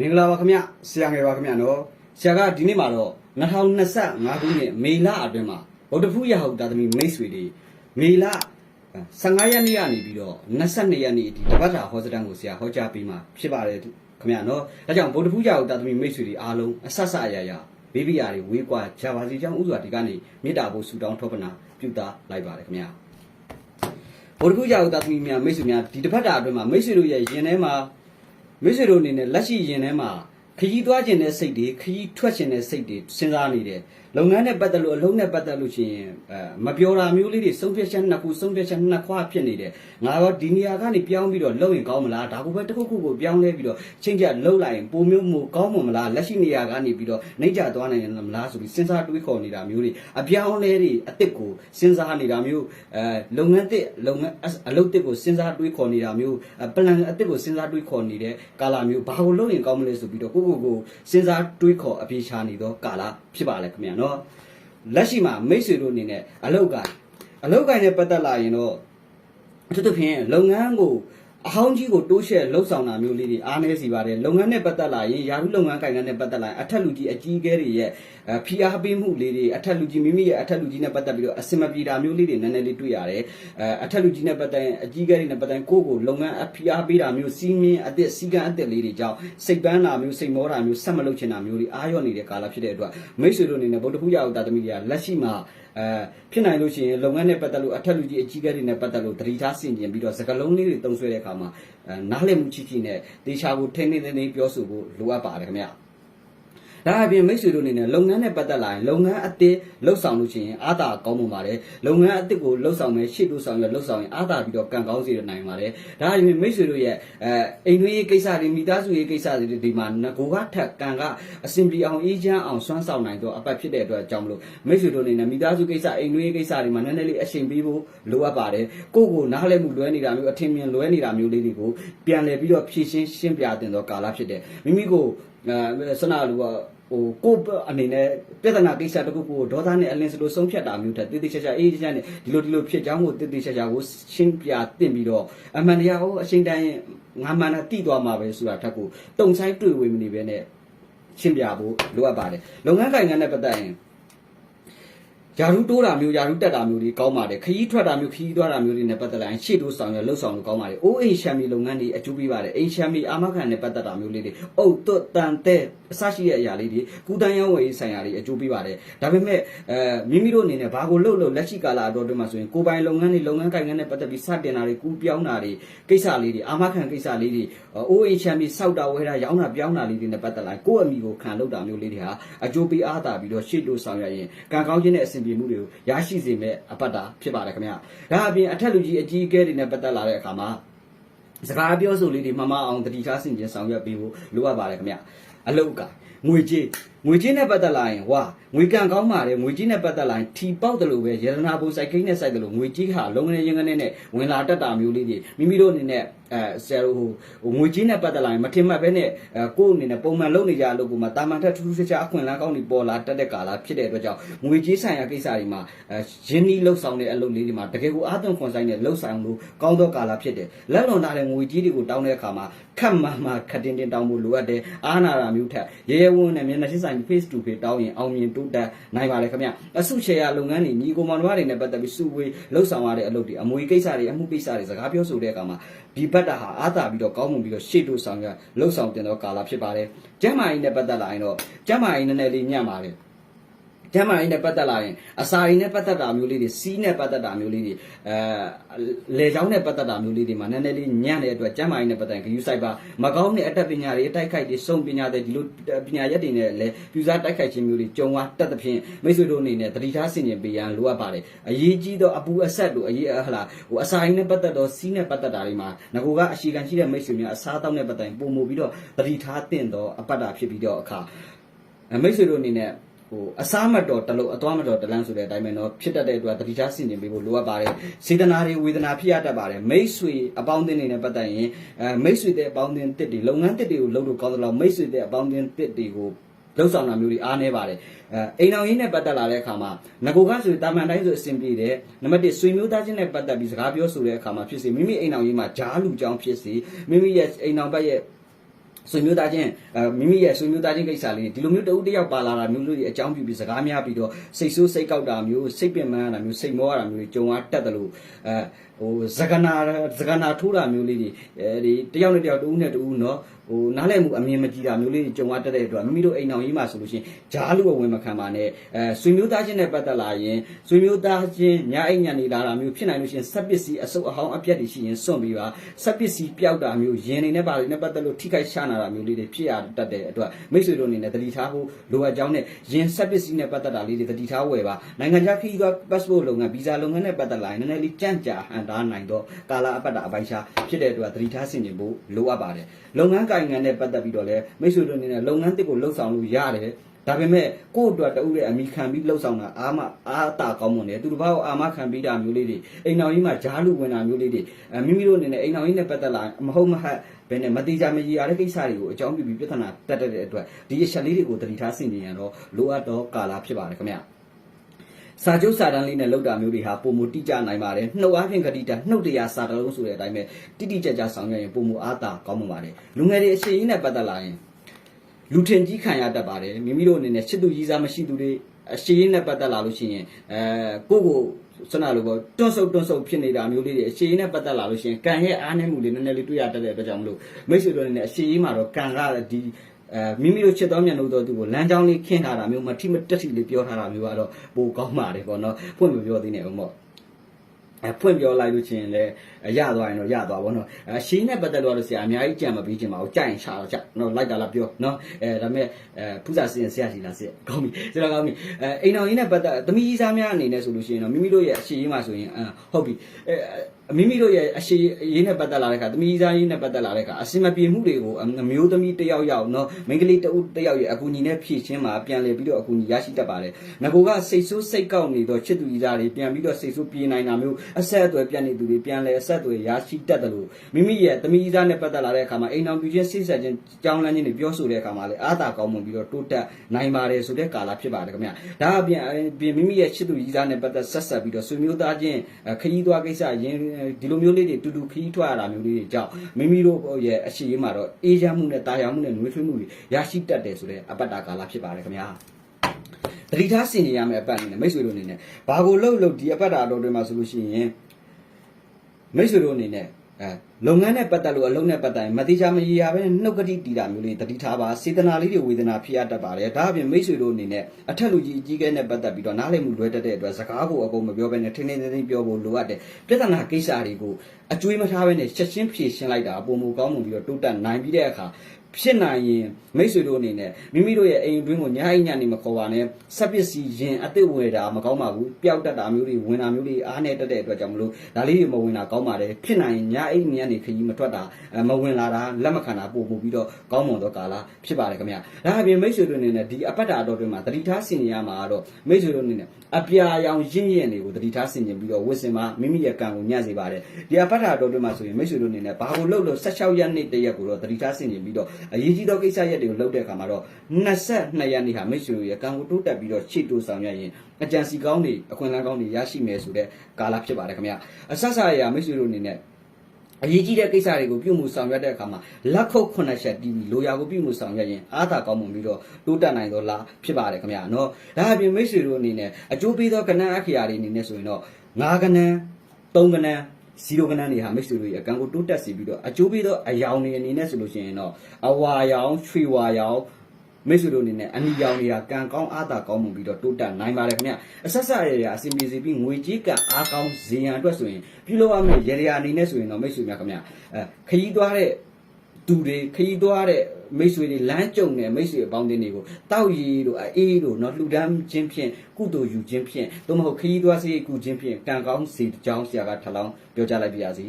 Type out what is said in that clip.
မင်္ဂလာပါခင်ဗျဆရာငယ်ပါခင်ဗျနော်ဆရာကဒီနေ့မှာတော့2025ခုနှစ်မေလအတွင်းမှာဗုဒ္ဓဖူးရဟုတ်တာသမီးမိတ်ဆွေတွေမေလ15ရက်နေ့ကနေပြီးတော့22ရက်နေ့ဒီတပတ်တာဟောစတန်ကိုဆရာဟောကြားပေးမှာဖြစ်ပါတယ်ခင်ဗျနော်ဒါကြောင့်ဗုဒ္ဓဖူးရဟုတ်တာသမီးမိတ်ဆွေတွေအားလုံးအဆက်ဆက်အရာရာဘေးဘီယာတွေဝေးကွာဂျာပါစီကြောင့်ဥစွာဒီကနေမေတ္တာဖို့ဆူတောင်းထောပနာပြုတာလိုက်ပါတယ်ခင်ဗျဗုဒ္ဓဖူးရဟုတ်တာသမီးများမိတ်ဆွေများဒီတပတ်တာအတွင်းမှာမိတ်ဆွေတို့ရဲ့ယင်ထဲမှာ မိတ်ဆွေတို့အနေနဲ့လက်ရှိရင်ထဲမှာခရီးသွားခြင်းတဲ့စိတ်တွေခရီးထွက်ခြင်းတဲ့စိတ်တွေစဉ်းစားနေတယ် လုပ်ငန်းနဲ့ပတ်သက်လို့အလုံးနဲ့ပတ်သက်လို့ရှိရင်အဲမပြောတာမျိုးလေးတွေဆုံးဖြတ်ချက်နှစ်ခုဆုံးဖြတ်ချက်နှစ်ခွာဖြစ်နေတယ်ငါတော့ဒီနေရာကနေပြောင်းပြီးတော့လုပ်ရင်ကောင်းမလားဒါကိုပဲတစ်ခုခုကိုပြောင်းလဲပြီးတော့ချင်းကြလှုပ်လိုက်ရင်ပုံမျိုးမျိုးကောင်းမမလားလက်ရှိနေရာကနေပြီးတော့နှိမ့်ကြသွားနိုင်မလားဆိုပြီးစဉ်းစားတွေးခေါ်နေတာမျိုးတွေအပြောင်းလဲတွေအစ်စ်ကိုစဉ်းစားနေတာမျိုးအဲလုပ်ငန်းတစ်လုပ်ငန်းအလုပ်တစ်ကိုစဉ်းစားတွေးခေါ်နေတာမျိုးပလန်အစ်စ်ကိုစဉ်းစားတွေးခေါ်နေတဲ့ကာလမျိုးဘာကိုလုပ်ရင်ကောင်းမလဲဆိုပြီးတော့ကိုကိုကိုစဉ်းစားတွေးခေါ်အပြေရှာနေသောကာလ ဖြစ်ပါလေခင်ဗျာနော်လက်ရှိမှာမိတ်ဆွေတို့အနေနဲ့အလုပ်က အလုပ်ကိုင်းနဲ့ပတ်သက်လာရင်တော့အထူးသဖြင့်လုပ်ငန်းကို အဟောင်းကြီးကိုတိုးရှဲလှုပ်ဆောင်တာမျိုးလေးတွေအားနည်းစီပါတယ်လုပ်ငန်းနဲ့ပတ်သက်လာရင်ယာရုလုပ်ငန်းကိုင်နဲ့ပတ်သက်လာရင်အထက်လူကြီးအကြီးအကဲတွေရဲ့အဲဖိအားပေးမှုလေးတွေအထက်လူကြီးမိမိရဲ့အထက်လူကြီးနဲ့ပတ်သက်ပြီးတော့အစင်မပြေတာမျိုးလေးတွေနည်းနည်းလေးတွေ့ရတယ်အဲအထက်လူကြီးနဲ့ပတ်သက်ရင်အကြီးအကဲတွေနဲ့ပတ်သက်ရင်ကိုယ့်ကိုလုပ်ငန်းအဖိအားပေးတာမျိုးစီးမင်းအသစ်စီကံအသစ်လေးတွေကြောင့်စိတ်ပန်းတာမျိုးစိတ်မောတာမျိုးဆက်မလုပ်ချင်တာမျိုးတွေအားရော့နေတဲ့ကာလဖြစ်တဲ့အတွက်မိတ်ဆွေတို့အနေနဲ့ဗုဒ္ဓဖူးရအောင်တာသမီးတွေကလက်ရှိမှာ အဲဖြစ်နိုင်လို့ရှိရင်လုပ်ငန်းနဲ့ပတ်သက်လို့အထက်လူကြီးအကြီးအကဲတွေနဲ့ပတ်သက်လို့တတိထားဆင်ကျင်ပြီးတော့စကလုံးလေးတွေတုံးဆွဲတဲ့အခါမှာအဲနားလည်မှုချီချီနဲ့တေချာကိုထိန်းထိန်းသိမ်းသိမ်းပြောဆိုဖို့လိုအပ်ပါတယ်ခင်ဗျာ ဒါအပြင်မိတ်ဆွေတို့အနေနဲ့လုပ်ငန်းနဲ့ပတ်သက်လာရင်လုပ်ငန်းအသစ်လှုပ်ဆောင်လို့ရှိရင်အားသာကောင်းမှုပါတယ်လုပ်ငန်းအသစ်ကိုလှုပ်ဆောင်မယ်ရှေ့တို့ဆောင်ရလှုပ်ဆောင်ရင်အားသာပြီးတော့ကံကောင်းစေနိုင်ပါတယ်ဒါအပြင်မိတ်ဆွေတို့ရဲ့အဲအိမ်တွင်းရေးကိစ္စတွေမိသားစုရေးကိစ္စတွေဒီမှာငကိုကထက်ကံကအစဉ်ပြေအောင်အေးချမ်းအောင်စွမ်းဆောင်နိုင်တော့အပတ်ဖြစ်တဲ့အတွက်ကြောင့်မလို့မိတ်ဆွေတို့အနေနဲ့မိသားစုကိစ္စအိမ်တွင်းရေးကိစ္စတွေမှာနည်းနည်းလေးအရှင်ပေးဖို့လိုအပ်ပါတယ်ကိုယ့်ကိုနားလည်မှုလွဲနေတာမျိုးအထင်မြင်လွဲနေတာမျိုးလေးတွေကိုပြန်လည်ပြီးတော့ဖြည့်ရှင်းရှင်းပြတင်တော့ကာလဖြစ်တယ်မိမိကိုအဲစနလူက ဟိုကိုယ့်အနေနဲ့ပြဿနာကိစ္စတစ်ခုကိုဒေါသနဲ့အလင်းစလို့ဆုံးဖြတ်တာမျိုးတဲ့တိတိကျကျအေးချမ်းနဲ့ဒီလိုဒီလိုဖြစ်ကြောင်းကိုတိတိကျကျကိုရှင်းပြတင်ပြီးတော့အမှန်တရားကိုအချိန်တိုင်းငါမှန်တာတိသွားမှာပဲဆိုတာထက်ကိုတုံဆိုင်တွေ့ဝေမနေပဲနဲ့ရှင်းပြဖို့လိုအပ်ပါတယ်လုပ်ငန်းကိုင်ငန်းနဲ့ပတ်သက်ရင် ယာရုတိုးတာမျိုးယာရုတက်တာမျိုးတွေကောင်းပါတယ်ခရီးထွက်တာမျိုးခရီးသွားတာမျိုးတွေနဲ့ပတ်သက်လာရင်ရှေ့တိုးဆောင်ရလှုပ်ဆောင်လို့ကောင်းပါတယ်အိုးအိမ်ရှမ်းမီလုပ်ငန်းတွေအကျိုးပေးပါတယ်အိမ်ရှမ်းမီအာမခံနဲ့ပတ်သက်တာမျိုးလေးတွေအုတ်သွတ်တန်တဲ့အစရှိတဲ့အရာလေးတွေကုတန်ရောင်းဝယ်ရေးဆိုင်ရာတွေအကျိုးပေးပါတယ်ဒါပေမဲ့အဲမိမိတို့အနေနဲ့ဘာကိုလှုပ်လို့လက်ရှိကာလအတော်အတွင်းမှာဆိုရင်ကိုယ်ပိုင်လုပ်ငန်းတွေလုပ်ငန်းကိုင်ငန်းနဲ့ပတ်သက်ပြီးစတင်တာတွေကူးပြောင်းတာတွေကိစ္စလေးတွေအာမခံကိစ္စလေးတွေအိုးအိမ်ရှမ်းမီစောက်တာဝဲတာရောင်းတာပြောင်းတာလေးတွေနဲ့ပတ်သက်လာကိုယ့်အမိကိုခံလုပ်တာမျိုးလေးတွေဟာအကျိုးပေးအားတာပြီးတော့ရှေ့တိုးဆောင်ရရင်ကံကောင်းခြင်းနဲ့အဆင်ပြေမှုတွေကိုရရှိစေမဲ့အပတ်တာဖြစ်ပါတယ်ခင်ဗျာဒါအပြင်အထက်လူကြီးအကြီးအကဲတွေနဲ့ပတ်သက်လာတဲ့အခါမှာစကားပြောဆိုလေးတွေမမအောင်တတိထားဆင်ခြင်ဆောင်ရွက်ပေးဖို့လိုအပ်ပါတယ်ခင်ဗျာ အလုတ်ကငွေကြေးငွေကြေးနဲ့ပတ်သက်လာရင်ဝါငွေကံကောင်းပါတယ်ငွေကြေးနဲ့ပတ်သက်လာရင်ထီပေါက်တယ်လို့ပဲရတနာဘုံစိုက်ခိန်းနဲ့စိုက်တယ်လို့ငွေကြေးဟာလုံးဝရင်းကနေနဲ့ဝင်လာတတ်တာမျိုးလေးတွေမိမိတို့အနေနဲ့အဲဆရာတို့ဟိုငွေကြေးနဲ့ပတ်သက်လာရင်မထင်မှတ်ပဲနဲ့အဲကိုယ့်အနေနဲ့ပုံမှန်လုပ်နေကြအလုပ်ကိုမှတာမန်ထက်ထူးထူးခြားခြားအခွင့်အလမ်းကောင်းတွေပေါ်လာတတ်တဲ့ကာလဖြစ်တဲ့အတွက်ကြောင့်ငွေကြေးဆိုင်ရာကိစ္စတွေမှာအဲရင်းနှီးလှုပ်ဆောင်တဲ့အလုပ်လေးတွေမှာတကယ်ကိုအားသွန်ခွန်ဆိုင်နဲ့လှုပ်ဆောင်လို့ကောင်းသောကာလဖြစ်တယ်လက်လွန်ထားတဲ့ငွေကြေးတွေကိုတောင်းတဲ့အခါမှာခက်မှမှခက်တင်တင်တောင်းဖို့လိုအပ်တယ်အားနာတာမျိုးထက်ရဲရဲဝံ့ဝံ့နဲ့မျက်နှာချင်းဆိုင် face to face တောင်းရင်အောင်မြင်တိုးတက်နိုင်ပါလေခင်ဗျအစုရှယ်ယာလုပ်ငန်းတွေညီကိုမောင်နှမတွေနဲ့ပတ်သက်ပြီးစုဝေးလှုပ်ဆောင်ရတဲ့အလုပ်တွေအမွေကိစ္စတွေအမှုကိစ္စတွေစကားပြောဆိုတဲ့အခါမှာဒီဘက်တာဟာအားသာပြီးတော့ကောင်းမွန်ပြီးတော့ရှေ့တို့ဆောင်ရလှုပ်ဆောင်တင်တော့ကာလဖြစ်ပါတယ်ကျမ်းမာရေးနဲ့ပတ်သက်လာရင်တော့ကျမ်းမာရေးနည်းနည်းလေးညံ့ပါတယ် ကျမ်းမာရေးနဲ့ပတ်သက်လာရင်အစာရည်နဲ့ပတ်သက်တာမျိုးလေးတွေစီးနဲ့ပတ်သက်တာမျိုးလေးတွေအဲလေချောင်းနဲ့ပတ်သက်တာမျိုးလေးတွေမှာနည်းနည်းလေးညံ့တဲ့အတွက်ကျမ်းမာရေးနဲ့ပတ်သက်ရင်ဂရုစိုက်ပါမကောင်းတဲ့အတတ်ပညာတွေအတိုက်ခိုက်တွေစုံပညာတွေဒီလိုပညာရက်တွေနဲ့လည်းပြူစားတိုက်ခိုက်ခြင်းမျိုးတွေကြုံသွားတတ်သဖြင့်မိတ်ဆွေတို့အနေနဲ့တတိထားဆင်ခြင်ပေးရန်လိုအပ်ပါတယ်အရေးကြီးသောအပူအဆက်တို့အရေးဟလာဟိုအစာရည်နဲ့ပတ်သက်တော့စီးနဲ့ပတ်သက်တာတွေမှာငကိုကအရှိခံရှိတဲ့မိတ်ဆွေများအစားတောက်နဲ့ပတ်သက်ရင်ပုံမူပြီးတော့တတိထားတင့်တော့အပတ်တာဖြစ်ပြီးတော့အခါမိတ်ဆွေတို့အနေနဲ့ ဟိုအစားမတော်တလို့အသွားမတော်တလန်းဆိုတဲ့အတိုင်းပဲเนาะဖြစ်တတ်တဲ့အတွက်တတိထားဆင်ခြင်ပေးဖို့လိုအပ်ပါတယ်စေတနာတွေဝေဒနာဖြစ်ရတတ်ပါတယ်မိတ်ဆွေအပေါင်းအသင်းတွေနဲ့ပတ်သက်ရင်အဲမိတ်ဆွေတဲ့အပေါင်းအသင်းတစ်တွေလုပ်ငန်းတစ်တွေကိုလုပ်လို့ကောင်းသလားမိတ်ဆွေတဲ့အပေါင်းအသင်းတစ်တွေကိုလှုပ်ဆောင်တာမျိုးတွေအားနေပါတယ်အဲအိမ်အောင်ရင်းနဲ့ပတ်သက်လာတဲ့အခါမှာငကိုကဆိုရင်တာမန်တိုင်းဆိုအဆင်ပြေတယ်နံပါတ်1ဆွေမျိုးသားချင်းနဲ့ပတ်သက်ပြီးစကားပြောဆိုတဲ့အခါမှာဖြစ်စေမိမိအိမ်အောင်ရင်းမှာဂျားလူကြောင်းဖြစ်စေမိမိရဲ့အိမ်အောင်ဘက်ရဲ့ ဆွေမျိုးသားချင်းအဲမိမိရဲ့ဆွေမျိုးသားချင်းကိစ္စလေးဒီလိုမျိုးတဦးတစ်ယောက်ပါလာတာမျိုးလို့ဒီအကြောင်းပြုပြီးစကားများပြီးတော့စိတ်ဆိုးစိတ်ကောက်တာမျိုးစိတ်ပင်ပန်းတာမျိုးစိတ်မောရတာမျိုးတွေကြုံရတတ်တယ်လို့အဲဟိုဇဂနာဇဂနာထိုးတာမျိုးလေးတွေအဲဒီတယောက်နဲ့တယောက်တူးနဲ့တူးနော်ဟိုနားလည်မှုအမြင်မကြည်တာမျိုးလေးတွေကြုံရတတ်တဲ့အတွက်မိမိတို့အိမ်အောင်ရေးမှာဆိုလို့ရှိရင်ဂျားလူဝဝင်မခံပါနဲ့အဲဆွေမျိုးသားချင်းနဲ့ပတ်သက်လာရင်ဆွေမျိုးသားချင်းညာအိမ်ညာနေလာတာမျိုးဖြစ်နိုင်လို့ရှိရင်ဆက်ပစ္စည်းအစုပ်အဟောင်းအပြက်တွေရှိရင်စွန့်ပြီးပါဆက်ပစ္စည်းပျောက်တာမျိုးရင်နေနဲ့ပါနေပတ်သက်လို့ထိခိုက်ရှာနာတာမျိုးလေးတွေဖြစ်ရတတ်တဲ့အတွက်မိတ်ဆွေတို့အနေနဲ့တတိထားဖို့လိုအပ်ကြောင်းနဲ့ရင်ဆက်ပစ္စည်းနဲ့ပတ်သက်တာလေးတွေတတိထားဝယ်ပါနိုင်ငံခြားခရီးသွား passport လုပ်ငန်း visa လုပ်ငန်းနဲ့ပတ်သက်လာရင်နည်းနည်းလေးကြန့်ကြာဟန်တာနိုင်တော့ကာလာအပတ်တာအပိုင်းခြားဖြစ်တဲ့အတွက်တတိထားဆင်ခြင်ဖို့လိုအပ်ပါတယ်လုပ်ငန်းကိုင်ငန်းနဲ့ပတ်သက်ပြီးတော့လည်းမိတ်ဆွေတို့အနေနဲ့လုပ်ငန်းတစ်ကိုလှုပ်ဆောင်လို့ရတယ်ဒါပေမဲ့ကိုယ့်အတွက်တူရဲ့အမိခံပြီးလှုပ်ဆောင်တာအာမအာတာကောင်းမွန်တယ်သူတစ်ပါးကိုအာမခံပြီးတာမျိုးလေးတွေအိမ်တော်ကြီးမှာဂျားလူဝင်တာမျိုးလေးတွေအဲမိမိတို့အနေနဲ့အိမ်တော်ကြီးနဲ့ပတ်သက်လာမဟုတ်မဟတ်ဘယ်နဲ့မတိကြမကြီးရတဲ့ကိစ္စတွေကိုအကြောင်းပြုပြီးပြဿနာတက်တဲ့အတွက်ဒီအချက်လေးတွေကိုတတိထားဆင်ခြင်ရတော့လိုအပ်တော့ကာလာဖြစ်ပါတယ်ခင်ဗျာ စာချုပ်စာတမ်းလေးနဲ့လောက်တာမျိုးတွေဟာပုံမတိကျနိုင်ပါတယ်နှုတ်အားဖြင့်ဂတိတနှုတ်တရားစာတလုံးဆိုတဲ့အတိုင်းပဲတိတိကျကျဆောင်ရွက်ရင်ပုံမအားတာကောင်းမှာပါတယ်လူငယ်တွေအရှိန်နဲ့ပတ်သက်လာရင်လူထင်ကြီးခံရတတ်ပါတယ်မိမိတို့အနေနဲ့ချစ်သူကြီးစားမရှိသူတွေအရှိန်နဲ့ပတ်သက်လာလို့ရှိရင်အဲကိုယ့်ကိုစနလိုပေါ့တွန်းဆုပ်တွန်းဆုပ်ဖြစ်နေတာမျိုးလေးတွေအရှိန်နဲ့ပတ်သက်လာလို့ရှိရင်ကံရဲ့အားနည်းမှုလေးနည်းနည်းလေးတွေ့ရတတ်တဲ့အတွက်ကြောင့်မလို့မိတ်ဆွေတို့အနေနဲ့အရှိန်မှာတော့ကံကဒီ အဲမိမိတို့ချစ်တော်မြတ်လို့တော့သူကိုလမ်းကြောင်းလေးခင်းထားတာမျိုးမထိမတက်ထိလေးပြောထားတာမျိုးကတော့ပိုကောင်းပါတယ်ပေါ့နော်ဖွင့်မပြောသေးနဲ့ဦးမော့အဲဖွင့်ပြောလိုက်လို့ချင်းလည်းရသွားရင်တော့ရသွားပါတော့အဲရှင်းနဲ့ပတ်သက်လို့တော့ဆရာအများကြီးကြံမပေးချင်ပါဘူးကြိုက်ရင်ရှာတော့ကြနော်လိုက်တာလားပြောနော်အဲဒါပေမဲ့အဲဖူးစာစင်ဆရာရှိလားဆရာကောင်းပြီဆရာကောင်းပြီအဲအိမ်တော်ကြီးနဲ့ပတ်သက်သမီးကြီးစားများအနေနဲ့ဆိုလို့ရှိရင်တော့မိမိတို့ရဲ့အရှိကြီးမှာဆိုရင်အဟုတ်ပြီအဲ မိမိတို့ရဲ့အရှိရေးနဲ့ပတ်သက်လာတဲ့ခါသမီးစားရေးနဲ့ပတ်သက်လာတဲ့ခါအစင်မပြေမှုတွေကိုအမျိုးသမီးတစ်ယောက်ယောက်နော်မိန်းကလေးတစ်ဦးတစ်ယောက်ရဲ့အကူအညီနဲ့ဖြည့်ချင်းမှာပြန်လည်ပြီးတော့အကူအညီရရှိတတ်ပါတယ်ငကိုကစိတ်ဆိုးစိတ်ကောက်နေတော့ချစ်သူကြီးသားတွေပြန်ပြီးတော့စိတ်ဆိုးပြေးနိုင်တာမျိုးအဆက်အသွယ်ပြတ်နေသူတွေပြန်လည်အဆက်အသွယ်ရရှိတတ်တယ်လို့မိမိရဲ့သမီးကြီးသားနဲ့ပတ်သက်လာတဲ့အခါမှာအိမ်တော်ပြချင်းစိတ်ဆက်ချင်းကြောင်းလန်းချင်းတွေပြောဆိုတဲ့အခါမှာလည်းအားသာကောင်းမွန်ပြီးတော့တိုးတက်နိုင်ပါတယ်ဆိုတဲ့ကာလဖြစ်ပါတယ်ခင်ဗျဒါအပြင်ပြင်မိမိရဲ့ချစ်သူကြီးသားနဲ့ပတ်သက်ဆက်ဆက်ပြီးတော့ဆွေမျိုးသားချင်းခရီးသွားကိစ္စရင်းဒီလိုမျိုးလေးတွေတူတူခရီးထွက်ရတာမျိုးလေးတွေကြောင့်မိမိတို့ရဲ့အရှိရေးမှာတော့အေးချမ်းမှုနဲ့တာယာမှုနဲ့နှွေးထွေးမှုတွေရရှိတတ်တယ်ဆိုတဲ့အပတ်တာကာလဖြစ်ပါတယ်ခင်ဗျာတတိထားစင်နေရမယ့်အပတ်အနေနဲ့မိတ်ဆွေတို့အနေနဲ့ဘာကိုလှုပ်လှုပ်ဒီအပတ်တာတော်တွေမှာဆိုလို့ရှိရင်မိတ်ဆွေတို့အနေနဲ့ အဲလုပ်ငန်းနဲ့ပတ်သက်လို့အလုံးနဲ့ပတ်သက်ရင်မတိချာမရေရာပဲနှုတ်ကတိတီတာမျိုးလေးတတိထားပါစေတနာလေးတွေဝေဒနာဖြစ်ရတတ်ပါတယ်ဒါအပြင်မိတ်ဆွေတို့အနေနဲ့အထက်လူကြီးအကြီးကဲနဲ့ပတ်သက်ပြီးတော့နားလည်မှုလွဲတတ်တဲ့အတွက်စကားကိုအကုန်မပြောဘဲနဲ့ထင်းထင်းထင်းထင်းပြောဖို့လိုအပ်တယ်ပြဿနာကိစ္စတွေကိုအကျွေးမထားဘဲနဲ့ချက်ချင်းဖြေရှင်းလိုက်တာပုံမူကောင်းမှုပြီးတော့တိုးတက်နိုင်ပြီးတဲ့အခါဖြစ်နိုင်ရင်မိတ်ဆွေတို့အနေနဲ့မိမိတို့ရဲ့အိမ်အတွင်းကိုညာအိညာနေမခေါ်ပါနဲ့စက်ပစ္စည်းရင်အသစ်ဝယ်တာမကောင်းပါဘူးပျောက်တတ်တာမျိုးတွေဝင်တာမျိုးတွေအားနေတတ်တဲ့အတွက်ကြောင့်မလို့ဒါလေးတွေမဝင်တာကောင်းပါတယ်ဖြစ်နိုင်ရင်ညာအိညာနေခကြီးမထွက်တာမဝင်လာတာလက်မခံတာပို့ပို့ပြီးတော့ကောင်းမွန်သောကာလဖြစ်ပါတယ်ခင်ဗျာဒါအပြင်မိတ်ဆွေတို့အနေနဲ့ဒီအပတ်တာတော်တွေမှာတတိထားဆင်နေရမှာကတော့မိတ်ဆွေတို့အနေနဲ့အပြာရောင်ရင့်ရင့်တွေကိုတတိထားဆင်ကျင်ပြီးတော့ဝစ်စင်မှာမိမိရဲ့ကံကိုညှပ်စေပါတယ်ဒီအပတ်တာတော်တွေမှာဆိုရင်မိတ်ဆွေတို့အနေနဲ့ဘာကိုလှုပ်လို့16ရက်နေ့တရက်ကိုတော့တတိထားဆင်ကျင်ပြီးတော့အရေးကြီးသောကိစ္စရက်တွေကိုလုပ်တဲ့အခါမှာတော့22ရက်နေ့ဟာမိတ်ဆွေတို့ရဲ့ကံကိုတိုးတက်ပြီးတော့ချစ်တူဆောင်ရွက်ရင်အကြံစီကောင်းတွေအခွင့်အလမ်းကောင်းတွေရရှိမယ်ဆိုတဲ့ကာလဖြစ်ပါတယ်ခင်ဗျာအဆက်ဆက်ရမိတ်ဆွေတို့အနေနဲ့အရေးကြီးတဲ့ကိစ္စတွေကိုပြုမှုဆောင်ရွက်တဲ့အခါမှာလက်ခုပ်ခုနှစ်ချက်တီးပြီးလိုရာကိုပြုမှုဆောင်ရွက်ရင်အားသာကောင်းမွန်ပြီးတော့တိုးတက်နိုင်သောလားဖြစ်ပါတယ်ခင်ဗျာနော်ဒါအပြင်မိတ်ဆွေတို့အနေနဲ့အကျိုးပေးသောကဏ္ဍအခရာတွေအနေနဲ့ဆိုရင်တော့ငါးကဏ္ဍသုံးကဏ္ဍ ဇီရိုကဏ္ဍတွေဟာမိတ်ဆွေတို့ရဲ့အကံကိုတိုးတက်စေပြီးတော့အကျိုးပေးသောအယောင်တွေအနေနဲ့ဆိုလို့ရှိရင်တော့အဝါရောင်ရွှေဝါရောင်မိတ်ဆွေတို့အနေနဲ့အနီရောင်တွေကကံကောင်းအားသာကောင်းမှုပြီးတော့တိုးတက်နိုင်ပါတယ်ခင်ဗျအဆက်ဆက်ရရအစီအမီစီပြီးငွေကြီးကံအားကောင်းဇေယံအတွက်ဆိုရင်ပြုလုပ်ရမယ့်ရရအနေနဲ့ဆိုရင်တော့မိတ်ဆွေများခင်ဗျအဲခရီးသွားတဲ့ သူတွေခရီးသွားတဲ့မိတ်ဆွေတွေလမ်းကြုံတဲ့မိတ်ဆွေအပေါင်းအသင်းတွေကိုတောက်ရည်တို့အေးတို့နော်လှူဒန်းခြင်းဖြင့်ကုသိုလ်ယူခြင်းဖြင့်သို့မဟုတ်ခရီးသွားစေကူခြင်းဖြင့်ကံကောင်းစေကြောင်းဆရာကထလောင်းပြောကြားလိုက်ပါရစေ